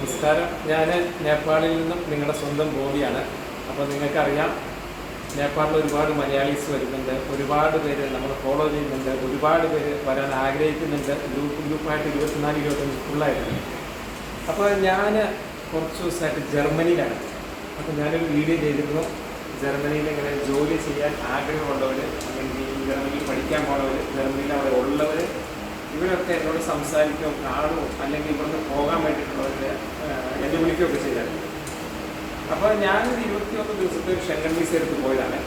നമസ്കാരം. ഞാൻ നേപ്പാളിൽ നിന്നും നിങ്ങളുടെ സ്വന്തം ബോബിയാണ്. അപ്പോൾ നിങ്ങൾക്കറിയാം നേപ്പാളിൽ ഒരുപാട് മലയാളീസ് വരുന്നുണ്ട് ഒരുപാട് പേര് നമ്മൾ ഫോളോ ചെയ്യുന്നുണ്ട് ഒരുപാട് പേര് വരാൻ ആഗ്രഹിക്കുന്നുണ്ട്. ഗ്രൂപ്പ് ഗ്രൂപ്പായിട്ട് ഇരുപത്തിനാല് ഇരുപത്തഞ്ച് ഫുള്ളായിരുന്നു അപ്പോൾ ഞാൻ കുറച്ച് ദിവസമായിട്ട് ജർമ്മനിയിലാണ്. അപ്പോൾ ഞാനൊരു വീഡിയോ ചെയ്തിരുന്നു. ജർമ്മനിയിൽ ഇങ്ങനെ ജോലി ചെയ്യാൻ ആഗ്രഹമുള്ളവർ അല്ലെങ്കിൽ ജർമ്മനിയിൽ പഠിക്കാൻ പോണവർ ജർമ്മനിയിൽ അവിടെ ഉള്ളവർ ഇവരൊക്കെ എന്നോട് സംസാരിക്കുകയോ കാണുമോ അല്ലെങ്കിൽ ഇവിടുന്ന് പോകാൻ വേണ്ടിയിട്ടുള്ളവരെ എന്നെ വിളിക്കുകയൊക്കെ ചെയ്തായിരുന്നു. അപ്പോൾ ഞാനൊരു ഇരുപത്തിയൊന്ന് ദിവസത്തെ ഒരു ഷെങ്കൻ വിസ എടുത്ത് പോയതാണ്.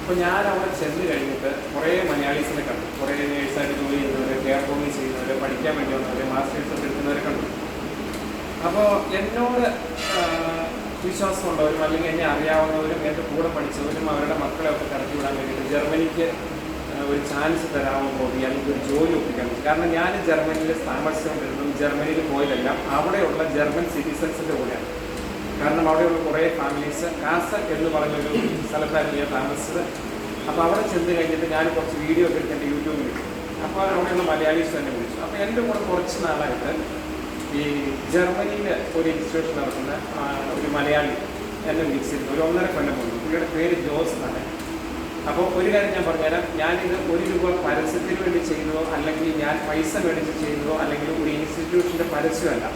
അപ്പോൾ ഞാൻ അവിടെ ചെന്ന് കഴിഞ്ഞിട്ട് കുറേ മലയാളീസിനെ കണ്ടു. കുറേ നേഴ്സായിട്ട് ജോലി ചെയ്യുന്നവർ കെയർ ഹോമിൽ ചെയ്യുന്നവർ പഠിക്കാൻ വേണ്ടി വന്നവർ മാസ്റ്റേഴ്സ് ഒക്കെ എടുക്കുന്നവരെ കണ്ടു. അപ്പോൾ എന്നോട് വിശ്വാസമുള്ളവരും അല്ലെങ്കിൽ എന്നെ അറിയാവുന്നവരും എന്റെ കൂടെ പഠിച്ചവരും അവരുടെ മക്കളെയൊക്കെ കടത്തി വിടാൻ വേണ്ടിയിട്ട് ജർമ്മനിക്ക് ഒരു ചാൻസ് തരാമെന്ന് തോന്നി. ഒരു ജോലി ഒപ്പിക്കാൻ കാരണം ഞാൻ ജർമ്മനിയിൽ താമസിച്ചുകൊണ്ടിരുന്നതും ജർമ്മനിയിൽ പോയതെല്ലാം അവിടെയുള്ള ജർമ്മൻ സിറ്റിസൺസിന്റെ കൂടെയാണ്. കാരണം അവിടെയുള്ള കുറേ ഫാമിലീസ് കാസ എന്ന് പറഞ്ഞൊരു സ്ഥലത്തായിരുന്നു ഞാൻ താമസിച്ചത്. അപ്പോൾ അവിടെ ചെന്ന് കഴിഞ്ഞിട്ട് ഞാൻ കുറച്ച് വീഡിയോ ഒക്കെ എടുത്ത് എന്റെ യൂട്യൂബിൽ വിളിച്ചു അപ്പോൾ അവിടെയുള്ള മലയാളീസ് തന്നെ വിളിച്ചു. അപ്പോൾ എന്റെ കൂടെ കുറച്ച് നാളായിട്ട് ഈ ജർമ്മനിയിൽ ഒരു ഇൻസ്റ്റിറ്റ്യൂഷൻ നടത്തുന്ന ഒരു മലയാളി എന്നെ വിളിച്ചിരുന്നു. ഒരു ഒന്നര കൊല്ലം മുമ്പ്. പുള്ളിയുടെ പേര് ജോസ് എന്നാണ്. അപ്പോൾ ഒരു കാര്യം ഞാൻ പറഞ്ഞുതരാം. ഞാനിത് ഒരു രൂപ പരസ്യത്തിന് വേണ്ടി ചെയ്യുന്നതോ അല്ലെങ്കിൽ ഞാൻ പൈസ മേടിച്ച് ചെയ്യുന്നതോ അല്ലെങ്കിൽ ഒരു ഇൻസ്റ്റിറ്റ്യൂഷന്റെ പരസ്യമല്ല.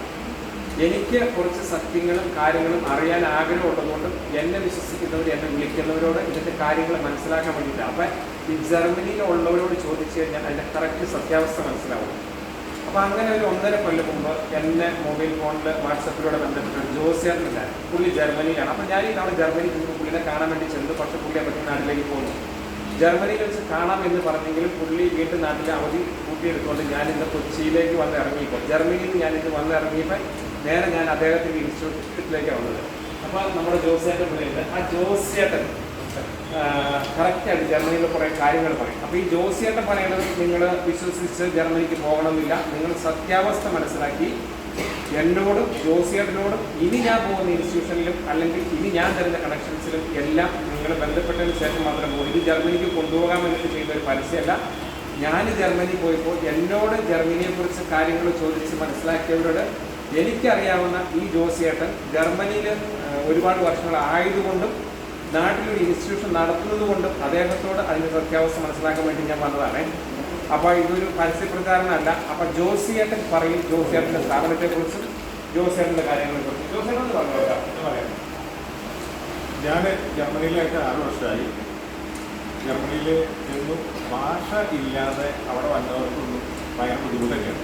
എനിക്ക് കുറച്ച് സത്യങ്ങളും കാര്യങ്ങളും അറിയാൻ ആഗ്രഹമുള്ളതുകൊണ്ടും എന്നെ വിശ്വസിക്കുന്നവർ എന്നെ വിളിക്കുന്നവരോട് ഇതിന്റെ കാര്യങ്ങൾ മനസ്സിലാക്കാൻ വേണ്ടിയിട്ടാണ്. അപ്പം ഈ ജർമ്മനിയിലുള്ളവരോട് ചോദിച്ചു കഴിഞ്ഞാൽ അതിന്റെ കറക്റ്റ് സത്യാവസ്ഥ മനസ്സിലാവും. അപ്പോൾ അങ്ങനെ ഒരു ഒന്നര കൊല്ലം മുമ്പ് എന്നെ മൊബൈൽ ഫോണിൽ വാട്സപ്പിലൂടെ ബന്ധപ്പെട്ട ജോസിയാറിനില്ല പുള്ളി ജർമ്മനിയിലാണ്. അപ്പോൾ ഞാൻ ഈ തവണ ജർമ്മനി പുള്ളിനെ കാണാൻ വേണ്ടി ചെന്ന് പക്ഷേ പുള്ളിയെ പറ്റി നാട്ടിലേക്ക് പോകുന്നു ജർമ്മനിയിൽ വെച്ച് കാണാം എന്ന് പറഞ്ഞെങ്കിലും പുള്ളി വീട്ടിൽ നാട്ടിൽ അവധി കൂട്ടിയെടുത്തുകൊണ്ട് ഞാൻ ഇന്ന് കൊച്ചിയിലേക്ക് വന്ന് ഇറങ്ങിയപ്പോൾ ജർമ്മനിയിൽ നിന്ന് ഞാൻ ഇന്ന് വന്ന് ഇറങ്ങിയപ്പോൾ നേരെ ഞാൻ അദ്ദേഹത്തിന്റെ ഇൻസ്റ്റിറ്റ്യൂട്ടിലേക്കാണ് വന്നത്. അപ്പോൾ നമ്മുടെ ജോസിയേട്ടൻ പുള്ളിയുണ്ട് ആ ജോസിയേട്ടൻ കറക്റ്റായിട്ട് ജർമ്മനിയിൽ കുറേ കാര്യങ്ങൾ പറയും. അപ്പോൾ ഈ ജോസിയേട്ടൻ പറയുന്നത് നിങ്ങൾ വിശ്വസിച്ച് ജർമ്മനിക്ക് പോകണമെന്നില്ല നിങ്ങൾ സത്യാവസ്ഥ മനസ്സിലാക്കി എന്നോടും ജോസിയേട്ടനോടും ഇനി ഞാൻ പോകുന്ന ഇൻസ്റ്റിറ്റ്യൂഷനിലും അല്ലെങ്കിൽ ഇനി ഞാൻ തരുന്ന കണക്ഷൻസിലും എല്ലാം നിങ്ങൾ ബന്ധപ്പെട്ടതിന് ശേഷം മാത്രം പോകും. ഇത് ജർമ്മനിക്ക് കൊണ്ടുപോകാൻ വേണ്ടിയിട്ട് ചെയ്ത ഒരു പരസ്യമല്ല. ഞാൻ ജർമ്മനി പോയപ്പോൾ എന്നോട് ജർമ്മനിയെക്കുറിച്ച് കാര്യങ്ങൾ ചോദിച്ച് മനസ്സിലാക്കിയവരോട് എനിക്കറിയാവുന്ന ഈ ജോസിയേട്ടൻ ജർമ്മനിയിൽ ഒരുപാട് വർഷങ്ങൾ ആയതുകൊണ്ടും നാട്ടിലൊരു ഇൻസ്റ്റിറ്റ്യൂഷൻ നടത്തുന്നത് കൊണ്ടും അദ്ദേഹത്തോട് അതിന്റെ സത്യാവസ്ഥ മനസ്സിലാക്കാൻ വേണ്ടി ഞാൻ വന്നതാണ്. അപ്പോൾ ഇതൊരു പരസ്യപ്രചാരണമല്ല. അപ്പോൾ ജോസിയേട്ടൻ പറയും ജോസിയേട്ടന്റെ സ്ഥാപനത്തെക്കുറിച്ചും ജോസിയേട്ടന്റെ കാര്യങ്ങളെക്കുറിച്ചും. ജോസിയേട്ടൻ പറഞ്ഞു ഞാൻ ജർമ്മനിയിലായിട്ട് ആറ് വർഷമായി. ജർമ്മനിയിൽ നിന്നും ഭാഷ ഇല്ലാതെ അവിടെ വന്നവർക്കൊന്നും ഭയങ്കര ബുദ്ധിമുട്ടൊക്കെയാണ്.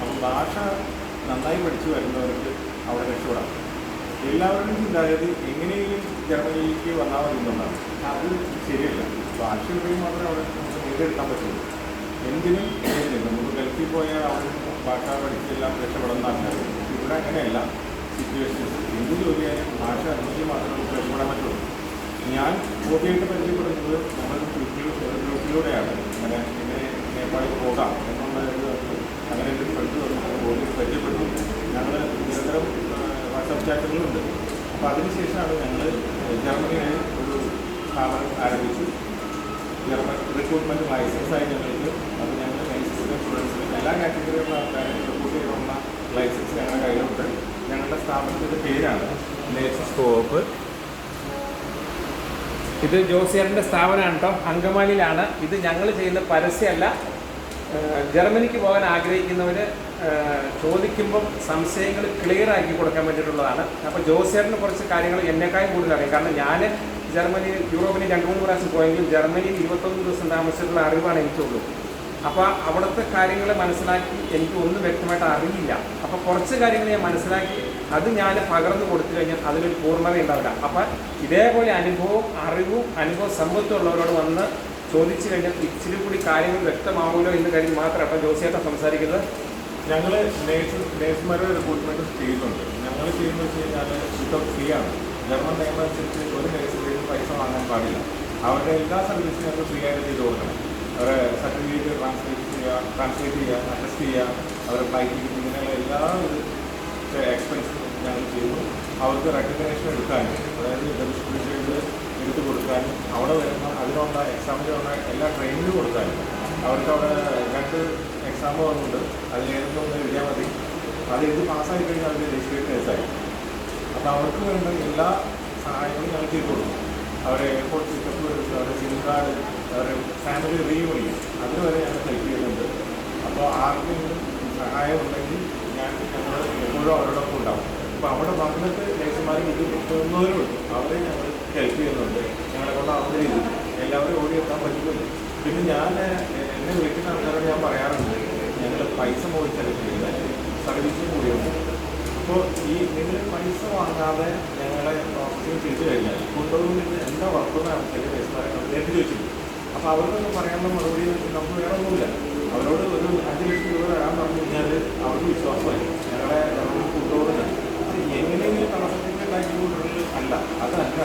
അപ്പം ഭാഷ നന്നായി പഠിച്ചു വരുന്നവർക്ക് അവിടെ രക്ഷപ്പെടാം. എല്ലാവരുടെയും ചിന്താഗതി എങ്ങനെയും ജർമ്മനിയിലേക്ക് വന്നാൽ മതി എന്നുള്ളതാണ്. അത് ശരിയല്ല. ഭാഷ ഉണ്ടെങ്കിൽ മാത്രമേ അവിടെ നമുക്ക് നേടിയെടുക്കാൻ പറ്റുള്ളൂ. എന്തിനും നമുക്ക് ഗൾഫിൽ പോയാൽ അവിടെ ഭാഷ പഠിച്ചെല്ലാം രക്ഷപ്പെടുന്ന ആൾക്കാർ ഇവിടെ അങ്ങനെയല്ല. സിറ്റുവേഷൻസ് എന്ത് ജോലിയായാലും ഭാഷ അറിഞ്ഞെങ്കിൽ മാത്രമേ നമുക്ക് രക്ഷപ്പെടാൻ പറ്റുള്ളൂ. ഞാൻ ഹോബിയായിട്ട് പരിചയപ്പെടുന്നത് നമ്മൾ ഗ്രൂപ്പിലൂടെയാണ്. അങ്ങനെ ഇങ്ങനെ നേപ്പാളിൽ പോകാം എന്നുള്ള ഒരു അങ്ങനെ ഒരു ഫ്രണ്ട് വന്ന് ഹോബി പരിചയപ്പെട്ടു ഞങ്ങൾ നിരന്തരം ചാറ്റുകളുണ്ട് അപ്പോൾ അതിനുശേഷമാണ് ഞങ്ങൾ ജർമ്മനിയിൽ ഒരു സ്ഥാപനം ആരംഭിച്ചു. ജർമ്മൻ റിക്രൂട്ട്മെന്റ് ലൈസൻസായി ഞങ്ങൾക്ക് അത് ഞങ്ങൾ ലൈസൻസിന് സ്റ്റുഡൻസിന് എല്ലാ കാറ്റഗറിയിലുള്ള ആൾക്കാരും റിക്രൂട്ട് ചെയ്തുള്ള ലൈസൻസ് ഞങ്ങളുടെ കയ്യിലുണ്ട്. ഞങ്ങളുടെ സ്ഥാപനത്തിന്റെ പേരാണ് നേച്ചർ സ്കോപ്പ് ഇത് ജോസിയറിന്റെ സ്ഥാപനമാണ് കേട്ടോ. അങ്കമാലിയിലാണ്. ഇത് ഞങ്ങൾ ചെയ്യുന്ന പരസ്യമല്ല. ജർമ്മനിക്ക് പോകാൻ ആഗ്രഹിക്കുന്നവർ ചോദിക്കുമ്പം സംശയങ്ങൾ ക്ലിയർ ആക്കി കൊടുക്കാൻ വേണ്ടിയിട്ടുള്ളതാണ്. അപ്പോൾ ജോസേറിന് കുറച്ച് കാര്യങ്ങൾ എന്നെക്കാളും കൂടുതൽ അറിയാം. കാരണം ഞാൻ ജർമ്മനി യൂറോപ്പിന് രണ്ട് മൂന്ന് പ്രാവശ്യം പോയെങ്കിലും ജർമ്മനിയിൽ ഇരുപത്തൊന്ന് ദിവസം താമസിച്ചിട്ടുള്ള അറിവാണ് എനിക്കുള്ളൂ. അപ്പോൾ അവിടുത്തെ കാര്യങ്ങൾ മനസ്സിലാക്കി എനിക്ക് ഒന്നും വ്യക്തമായിട്ട് അറിയില്ല. അപ്പോൾ കുറച്ച് കാര്യങ്ങൾ ഞാൻ മനസ്സിലാക്കി അത് ഞാൻ പകർന്നു കൊടുത്തു കഴിഞ്ഞാൽ അതിനൊരു പൂർണത ഉണ്ടാവില്ല അപ്പോൾ ഇതേപോലെ അനുഭവവും അറിവും അനുഭവ സമ്പത്തും ഉള്ളവരോട് വന്ന് ചോദിച്ചു കഴിഞ്ഞാൽ ഇച്ചിരി കൂടി കാര്യങ്ങൾ വ്യക്തമാവുമല്ലോ എന്ന് കാര്യം മാത്രം അപ്പം ജോസിയേട്ടൻ സംസാരിക്കുന്നത് ഞങ്ങൾ നേഴ്സ് നേഴ്സുമാരുടെ റിക്രൂട്ട്മെന്റ് ചെയ്യുന്നുണ്ട് ഞങ്ങൾ ചെയ്യുന്നത് വെച്ച് കഴിഞ്ഞാൽ വിത്തൗട്ട് ഫീ ആണ്. ജർമ്മൻ നിയമം അനുസരിച്ച് ഒരു നേഴ്സിന്റെയും പൈസ വാങ്ങാൻ പാടില്ല. അവരുടെ എല്ലാ സർവീസും ഞങ്ങൾ ഫ്രീ ആയിട്ട് ചെയ്ത് കൊടുക്കണം. അവരെ സർട്ടിഫിക്കറ്റ് ട്രാൻസ്ലേറ്റ് ചെയ്യുക ട്രാൻസ്ലേറ്റ് ചെയ്യുക അറ്റസ്റ്റ് ചെയ്യുക അവരെ ഫ്ലൈറ്റ് ടിക്കറ്റ് ഇങ്ങനെയുള്ള എല്ലാ ഒരു എക്സ്പെൻസും ഞങ്ങൾ ചെയ്യുന്നു അവർക്ക് റെക്കഗ്നേഷൻ എടുക്കാനും അതായത് ഡെമിസ്ട്രേഷൻ എടുത്തു കൊടുക്കാനും അവിടെ വരുന്ന അതിനുള്ള എക്സാമിനുള്ള എല്ലാ ട്രെയിനിങ്ങും കൊടുക്കാനും. അവർക്ക് അവിടെ രണ്ട് എക്സാം വന്നിട്ടുണ്ട്. അതിൽ ഏതൊക്കെ ഒന്ന് എഴുതിയാൽ മതി. അത് എഴുതി പാസ്സായി കഴിഞ്ഞാൽ അവർ രജിസ്ട്രേഷൻ കേസായി അപ്പോൾ അവർക്ക് വേണ്ട എല്ലാ സഹായങ്ങളും ഞങ്ങൾ ചെയ്തു കൊടുക്കും. അവരെ എയർപോർട്ട് പിക്കപ്പ് അവരുടെ സിം കാർഡ് അവരുടെ ഫാമിലി റീയൂണിയൻ അതുവരെ ഞങ്ങൾ ഹെൽപ്പ് ചെയ്യുന്നുണ്ട്. അപ്പോൾ ആർക്കെങ്കിലും സഹായം ഉണ്ടെങ്കിൽ ഞാൻ ഞങ്ങൾ എപ്പോഴും അവരോടൊപ്പം ഉണ്ടാവും. അപ്പോൾ അവിടെ വന്നിട്ട് നേഴ്സുമാർ ഇത് കൊണ്ടുവന്നവരുണ്ട് അവരെ ഞങ്ങൾ ഹെൽപ്പ് ചെയ്യുന്നുണ്ട്. ഞങ്ങളെ കൊണ്ട് ആവുന്ന രീതിയിൽ എല്ലാവരും ഓടിയെത്താൻ പറ്റുന്നില്ല പിന്നെ ഞാൻ എന്നെ വിളിക്കുന്ന ആൾക്കാരോട് ഞാൻ പറയാറുണ്ട് ഞങ്ങൾ പൈസ ചെയ്യുന്നത് സർവീസും കൂടിയുണ്ട് അപ്പോൾ ഈ നിങ്ങൾ പൈസ വാങ്ങാതെ ഞങ്ങളെ പ്രോസസ്സിങ് ചെയ്തു കഴിഞ്ഞാൽ കൊണ്ടുപോകുന്ന എന്താ വർക്കെന്നാണ് ചില പൈസ നേരിട്ട് ചോദിച്ചിട്ടുണ്ട്. അപ്പോൾ അവർക്കൊക്കെ പറയാനുള്ള മറുപടി നമുക്ക് വേറെ ഒന്നുമില്ല അവരോട് ഒരു അഞ്ച് ലക്ഷം രൂപ തരാൻ പറഞ്ഞു കഴിഞ്ഞാൽ അവർക്ക് വിശ്വാസമായി ഞങ്ങളെ നമ്മൾ കൊണ്ടുപോകുന്നത് എങ്ങനെയെങ്കിലും തടസ്സത്തിന്റെ ഉണ്ടാക്കിക്കൊണ്ടുള്ളത് അല്ല അതല്ല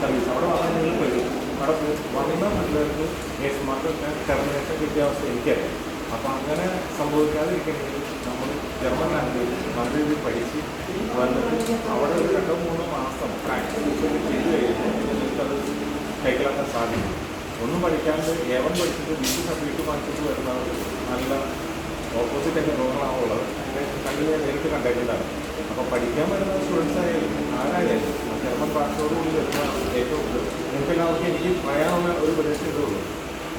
സർവീസ് അവിടെ വന്നാൽ നിങ്ങൾ വരും അവിടെ വന്ന നല്ലവർക്ക് നേഴ്സുമാർക്കൊക്കെ ടെർമിനേഷൻ കിട്ടിയ അവസ്ഥ എനിക്കറിയാം അപ്പോൾ അങ്ങനെ സംഭവിക്കാതിരിക്കണമെങ്കിൽ നമ്മൾ ജർമ്മൻ ലാംഗ്വേജ് നല്ല രീതിയിൽ പഠിച്ച് വന്നിട്ട് അവിടെ ഒരു രണ്ടോ മൂന്നോ മാസം പ്രാക്ടീസ് ചെയ്ത് കഴിഞ്ഞാൽ നിങ്ങൾക്കത് കൈക്കലാക്കാൻ സാധിക്കും. ഒന്നും പഠിക്കാണ്ട് ഏവൻ പഠിച്ചിട്ട് വീട്ടിൽ സർട്ടിഫിക്കറ്റ് വാങ്ങിച്ചിട്ട് വരുന്നവർ നല്ല ഓപ്പോസിറ്റ് എന്റെ രോഗങ്ങളാണുള്ളത് എന്റെ കണ്ണിൽ ഞാൻ നേരിട്ട് കണ്ടേക്കുന്നതാണ് അപ്പോൾ പഠിക്കാൻ വരുന്ന സ്റ്റുഡൻസ് ആയാലും ആരായാലും ജർമ്മൻ ഭാഷയോടുകൂടി വരുന്ന ഏറ്റവും കൂടുതൽ. നിങ്ങൾക്ക് എല്ലാവർക്കും എനിക്ക് പറയാനുള്ള ഒരു പ്രദേശം ഉള്ളൂ.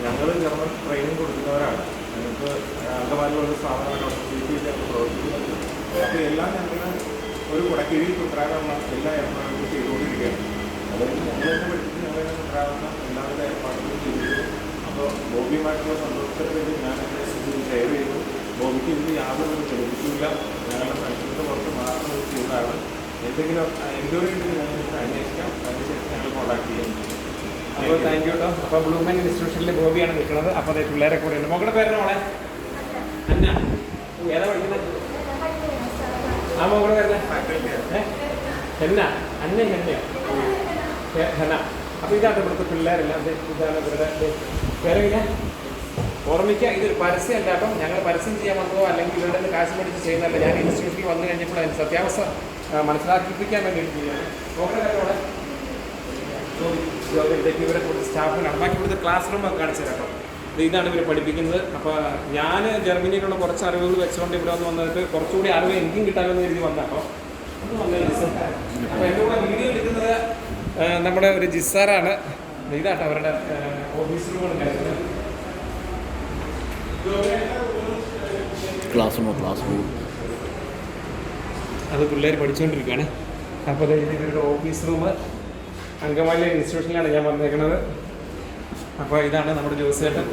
ഞങ്ങൾ ജർമ്മൻ ട്രെയിനിങ് കൊടുക്കുന്നവരാണ്. ഞങ്ങൾക്ക് അംഗമാലിലുള്ള സ്ഥാപനമാണ് സി ടി ഒക്കെ പ്രവർത്തിക്കുന്നത് അപ്പോൾ എല്ലാം ഞങ്ങൾ ഒരു കുടക്കീഴിൽ തുടരാനുള്ള എല്ലാ ഏർപ്പാടുകളും ചെയ്തുകൊണ്ടിരിക്കുകയാണ്. അപ്പോൾ ബോബിയുമായിട്ടുള്ള സന്തോഷത്തിന് വേണ്ടി ഞാൻ എന്റെ ഇത് ഷെയർ ചെയ്തു ബോബിക്ക് ഇതിൽ യാതൊരു തെളിയിച്ചില്ല ഞങ്ങളുടെ മനുഷ്യരുടെ പുറത്ത് മാത്രം ഇത് ചെയ്യുന്നതാണ് എന്തെങ്കിലും എൻക്വയറി ഉണ്ടെങ്കിൽ ഞാൻ അന്വേഷിക്കാം അതിനുശേഷം ഞങ്ങൾ കോൺടാക്ട് ചെയ്യാം അപ്പോൾ താങ്ക് യു കേട്ടോ അപ്പോൾ ബ്ലൂമൻ ഇൻസ്റ്റിറ്റ്യൂഷനിൽ ഗോപിയാണ് നിൽക്കുന്നത്. അപ്പോൾ അതെ പിള്ളേരെ കൂടെ ഉണ്ട്. മകളുടെ പേര് മോളെ? അന്ന. ഏതാ പഠിക്കുന്നത് ആ മകളുടെ പേര് എന്നാ? അന്ന ഹെന്നയോ ഏ, ഹെന്ന അപ്പോൾ ഇതാണ് ഇവിടുത്തെ പിള്ളേരെല്ലാം ഇതാണ് ഇവരുടെ വേറെ പേരെങ്ങനെ ഓർമ്മിക്കുക ഇതൊരു പരസ്യമല്ല. കേട്ടോ ഞങ്ങൾ പരസ്യം ചെയ്യാൻ വന്നതോ അല്ലെങ്കിൽ ഇവരുടെ കാശ് മേടിച്ച് ചെയ്യുന്നതല്ല. ഞാൻ ഇൻസ്റ്റിറ്റ്യൂട്ടിൽ വന്നു കഴിഞ്ഞപ്പോൾ അതിന് സത്യാവസ്ഥ മനസ്സിലാക്കിപ്പിക്കാൻ വേണ്ടിയിട്ട് ചെയ്യുകയാണ് ഇവരെ കൂടുതൽ സ്റ്റാഫിന് അമ്മയ്ക്ക് കൂടുതൽ ക്ലാസ് റൂം ഒക്കെ കാണിച്ചു കേട്ടോ. ഇതാണ് ഇവർ പഠിപ്പിക്കുന്നത്. അപ്പോൾ ഞാൻ ജർമ്മനിയിലുള്ള കുറച്ച് അറിവുകൾ വെച്ചുകൊണ്ട് ഇവിടെ വന്ന് വന്നിട്ട് കുറച്ചുകൂടി അറിവ് എനിക്കും കിട്ടാമെന്ന് കരുതി വന്നപ്പോൾ അപ്പോൾ എന്റെ കൂടെ വീഡിയോ എടുക്കുന്നത് നമ്മുടെ ഒരു ജിസാറാണ്. ഇതാട്ടോ അവരുടെ ഓഫീസ് ക്ലാസ് റൂമോ ക്ലാസ് റൂം അത് പിള്ളേർ പഠിച്ചുകൊണ്ടിരിക്കുകയാണ്. അപ്പോൾ ഇവരുടെ ഓഫീസ് റൂം അങ്കമാലി ഇൻസ്റ്റിറ്റ്യൂഷനിലാണ് ഞാൻ വന്നേക്കുന്നത് അപ്പോൾ ഇതാണ് നമ്മുടെ ജോസേട്ടൻ.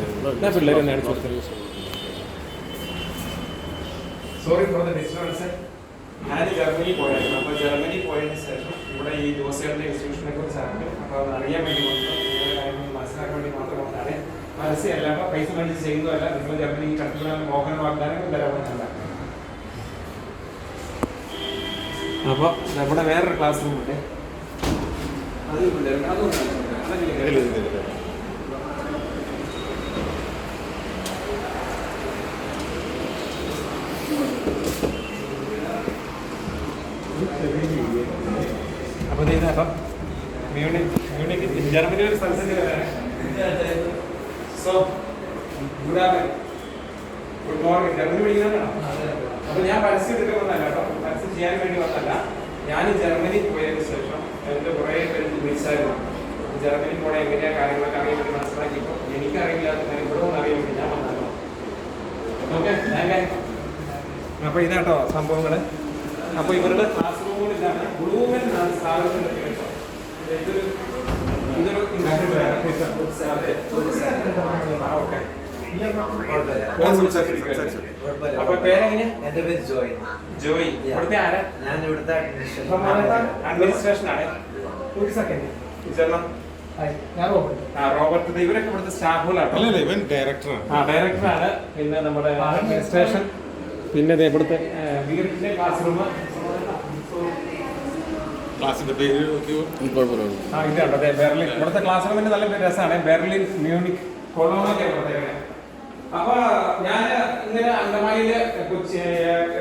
ഞാൻ പിള്ളേരും തന്നെയാണ് സോറി ഫോർ ദ ഡിസ്റ്റർബൻസ് ഞാൻ ജർമ്മനി പോയായിരുന്നു. അപ്പോൾ ജർമ്മനി പോയതിന് ശേഷം ഇവിടെ ഈ ജോസിയേട്ടന്റെ ഇൻസ്റ്റിറ്റ്യൂഷനെ കുറിച്ചാണ്. അപ്പോൾ അത് അറിയാൻ വേണ്ടി മാത്രം മനസ്സിലാക്കാൻ വേണ്ടി മാത്രം വന്നതാണ് മനസ്സിലല്ല പൈസ മേടിച്ച് ചെയ്യുന്നതല്ല. നിങ്ങൾ ജർമ്മനി കടത്തിലുള്ള മോഹന വാഗ്ദാനങ്ങൾ തരാമെന്നല്ല. അപ്പോൾ നമ്മുടെ വേറൊരു ക്ലാസ് റൂം ഉണ്ട്. അതിൽ പിള്ളേർക്ക് അതൊന്നും അതെങ്കിലും കേറി. അപ്പോൾ ഇത് ഇതാ അപ്പം മ്യൂണിക് മ്യൂണിക് ജർമ്മനി ഒരു വരാനാണ് സോ ഗുഡ് മോർണിംഗ് ജർമ്മനി പഠിക്കുന്നതാണോ അപ്പൊ ഞാൻ പരസ്യം എടുക്കാൻ വന്നല്ല കേട്ടോ. പരസ്യം ചെയ്യാൻ വേണ്ടി വന്നല്ല ഞാൻ ജർമ്മനി പോയതിനു ശേഷം എന്റെ കുറേ പേര് വിളിച്ചായിരുന്നു ജർമ്മനി പോണെ എങ്ങനെയാ കാര്യങ്ങളൊക്കെ അറിയാൻ വേണ്ടി മനസ്സിലാക്കിയപ്പോൾ എനിക്കറിയില്ല ഇവിടെ ഒന്ന് അറിയാൻ വേണ്ടി ഞാൻ വന്നല്ലോ ഓക്കെ അപ്പൊ ഇതാട്ടോ സംഭവങ്ങൾ. അപ്പൊ ഇവരുടെ ക്ലാസ് റൂമുകളിലാണ് ബ്ലൂമൻ എന്നാണ് സ്ഥാപനത്തിന്റെ കേട്ടോ. ഇതൊരു അതെ. ആ, ഓക്കെ. അപ്പൊ പേരെങ്ങനെയാ എന്റെ പേര് ജോയ്. ജോയി. ഇവിടുത്തെ ആരാ? ഞാൻ ഇവിടുത്തെ അഡ്മിനിസ്ട്രേഷൻ ആണ്. ഒരു സെക്കൻഡ് റോബർട്ട്. ആ റോബർട്ട്. ദേ ഇവരൊക്കെ ഇവിടുത്തെ ഇവൻ ഡയറക്ടറാണ് ആ ഡയറക്ടറാണ് പിന്നെ നമ്മുടെ അഡ്മിനിസ്ട്രേഷൻ പിന്നെ ദേ ഇവിടുത്തെ ക്ലാസ് റൂം ക്ലാസിന്റെ പേര് അതെ ബെർലിൻ. ഇവിടുത്തെ ക്ലാസ് റൂമിന്റെ നല്ല രസമാണ്. ബെർലിൻ മ്യൂണിക് കൊളോണൊക്കെ അപ്പൊ ഞാൻ ഇങ്ങനെ അങ്കമാലിയിൽ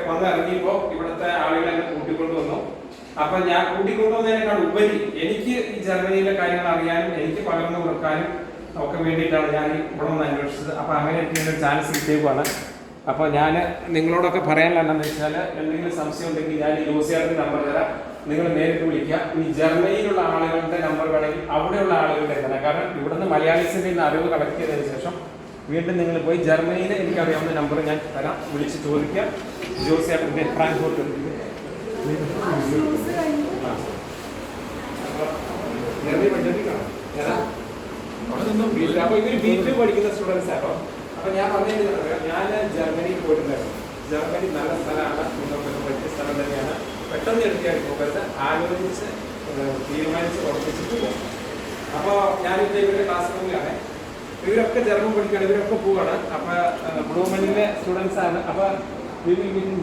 വന്ന് ഇറങ്ങിയപ്പോ ഇവിടുത്തെ ആളുകളെ കൂട്ടിക്കൊണ്ടു വന്നു അപ്പൊ ഞാൻ കൂട്ടിക്കൊണ്ടുവന്നതിനേക്കാൾ ഉപരി എനിക്ക് ഈ ജർമ്മനിയിലെ കാര്യങ്ങൾ അറിയാനും എനിക്ക് പകർന്നു കൊടുക്കാനും ഒക്കെ വേണ്ടിയിട്ടാണ് ഞാൻ ഇവിടെ വന്ന് അന്വേഷിച്ചത്. അപ്പൊ അങ്ങനെ എനിക്ക് ഒരു ചാൻസ് കിട്ടിയേക്കുവാണ്. അപ്പോൾ ഞാൻ നിങ്ങളോടൊക്കെ പറയാനുള്ള എന്താണെന്ന് വെച്ചാൽ എന്തെങ്കിലും സംശയം ഉണ്ടെങ്കിൽ ഞാൻ യോസിയാറിന്റെ നമ്പർ തരാം. നിങ്ങൾ നേരിട്ട് വിളിക്കുക. ഇനി ജർമ്മനിയിലുള്ള ആളുകളുടെ നമ്പർ വേണമെങ്കിൽ അവിടെയുള്ള ആളുകളുടെ തന്നെ കാരണം ഇവിടുന്ന് മലയാളീസിന്റെ ഇന്ന് അറിവ് കളക്ട് ചെയ്തതിന് ശേഷം വീണ്ടും നിങ്ങൾ പോയി ജർമ്മനിയിൽ എനിക്കറിയാവുന്ന നമ്പർ ഞാൻ തരാം. വിളിച്ച് ചോദിക്കുക. ജോസിയാറിന്റെ ഫ്രാങ്ക്ഫോർട്ട് അപ്പൊ ഇവർ ബീറ്റിൽ പഠിക്കുന്ന സ്റ്റുഡൻസ് ആണോ അപ്പൊ ഞാൻ പറഞ്ഞത് ഞാൻ ജർമ്മനിയിൽ പോയിട്ടുണ്ടായിരുന്നു. ജർമ്മനി നല്ല സ്ഥലമാണ്. പറ്റിയ സ്ഥലം തന്നെയാണ്. പെട്ടെന്ന് എടുക്കാൻ പോകരുത് ആലോചിച്ച് തീരുമാനിച്ച് ഉറപ്പിച്ചിട്ട് പോകും അപ്പോൾ ഞാനിപ്പോൾ ഇവരുടെ ക്ലാസ് റൂമിലാണ് ഇവരൊക്കെ ജർമ്മൻ പഠിക്കുകയാണ് ഇവരൊക്കെ പോവാണ്. അപ്പൊ ബ്ലൂമനിലെ സ്റ്റുഡൻസ് ആണ്. അപ്പൊ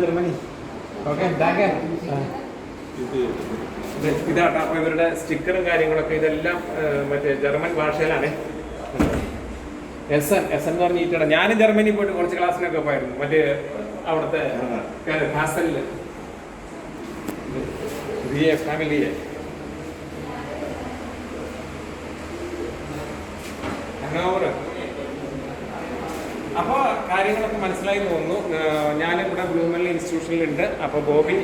ജർമ്മനി ഓക്കെ ഇതാട്ടോ. അപ്പൊ ഇവരുടെ സ്റ്റിക്കറും കാര്യങ്ങളൊക്കെ ഇതെല്ലാം മറ്റേ ജർമ്മൻ ഭാഷയിലാണ്. എസ് എൻ എസ് എൻ എന്ന് പറഞ്ഞിട്ടാണ്. ഞാൻ ജർമ്മനി പോയിട്ട് കുറച്ച് ക്ലാസ്സിനൊക്കെ പോയിരുന്നു. മറ്റേ അവിടുത്തെ ഹാസ്റ്റലിൽ ഫാമിലിയെ ഹനോവർ അപ്പോൾ കാര്യങ്ങളൊക്കെ മനസ്സിലായി തോന്നുന്നു. ഞാനിവിടെ ബ്ലൂമല്ലി ഇൻസ്റ്റിറ്റ്യൂഷനിലുണ്ട് അപ്പോൾ ബോബി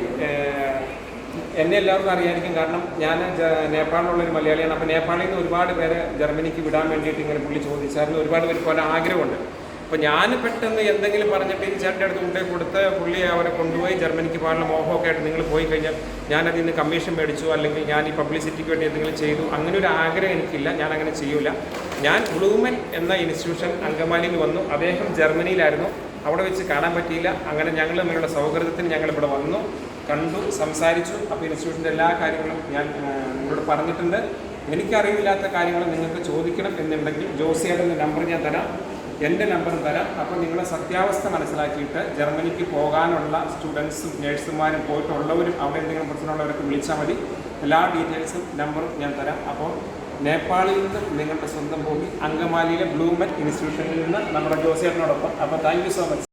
എന്നെ എല്ലാവർക്കും അറിയായിരിക്കും. കാരണം ഞാൻ നേപ്പാളിലുള്ള നേപ്പാളിലുള്ളൊരു മലയാളിയാണ്. അപ്പോൾ നേപ്പാളിൽ നിന്ന് ഒരുപാട് പേരെ ജർമ്മനിക്ക് വിടാൻ വേണ്ടിയിട്ട് ഇങ്ങനെ പുള്ളി ചോദിച്ചായിരുന്നു. ഒരുപാട് പേർക്ക് പല ആഗ്രഹമുണ്ട്. അപ്പോൾ ഞാൻ പെട്ടെന്ന് എന്തെങ്കിലും പറഞ്ഞിട്ട് ഈ ചേട്ടന്റെ അടുത്ത് കൊണ്ടുപോയി കൊടുത്ത് പുള്ളി അവരെ കൊണ്ടുപോയി ജർമ്മനിക്ക് പോകാനുള്ള മോഹമൊക്കെ ആയിട്ട് നിങ്ങൾ പോയി കഴിഞ്ഞാൽ ഞാനതിൽ നിന്ന് കമ്മീഷൻ മേടിച്ചു അല്ലെങ്കിൽ ഞാൻ ഈ പബ്ലിസിറ്റിക്ക് വേണ്ടി എന്തെങ്കിലും ചെയ്തു. അങ്ങനെ ഒരു ആഗ്രഹം എനിക്കില്ല. ഞാൻ അങ്ങനെ ചെയ്യൂല. ഞാൻ ബ്ലൂമൻ എന്ന ഇൻസ്റ്റിറ്റ്യൂഷൻ അങ്കമാലിയിൽ വന്നു. അദ്ദേഹം ജർമ്മനിയിലായിരുന്നു. അവിടെ വെച്ച് കാണാൻ പറ്റിയില്ല. അങ്ങനെ ഞങ്ങൾ തമ്മിലുള്ള സൗഹൃദത്തിന് ഞങ്ങൾ ഇവിടെ വന്നു. കണ്ടു സംസാരിച്ചു. അപ്പോൾ ഇൻസ്റ്റിറ്റ്യൂഷന്റെ എല്ലാ കാര്യങ്ങളും ഞാൻ നിങ്ങളോട് പറഞ്ഞിട്ടുണ്ട്. എനിക്കറിയില്ലാത്ത കാര്യങ്ങൾ നിങ്ങൾക്ക് ചോദിക്കണം എന്നുണ്ടെങ്കിൽ ജോസിയുടെ നമ്പർ ഞാൻ തരാം. എന്റെ നമ്പർ തരാം. അപ്പോൾ നിങ്ങളെ സത്യാവസ്ഥ മനസ്സിലാക്കിയിട്ട് ജർമ്മനിക്ക് പോകാനുള്ള സ്റ്റുഡൻസും നേഴ്സുമാരും പോയിട്ടുള്ളവരും അവിടെ എന്തെങ്കിലും പ്രശ്നമുള്ളവരൊക്കെ വിളിച്ചാൽ മതി. എല്ലാ ഡീറ്റെയിൽസും നമ്പറും ഞാൻ തരാം. അപ്പോൾ നേപ്പാളിൽ നിന്ന് നിങ്ങളുടെ സ്വന്തം ഭൂമി അങ്കമാലിയിലെ ബ്ലൂമെറ്റ് ഇൻസ്റ്റിറ്റ്യൂഷനിൽ നിന്ന് നമ്മുടെ ജോസിയേട്ടനോടൊപ്പം അപ്പോൾ താങ്ക് സോ മച്ച്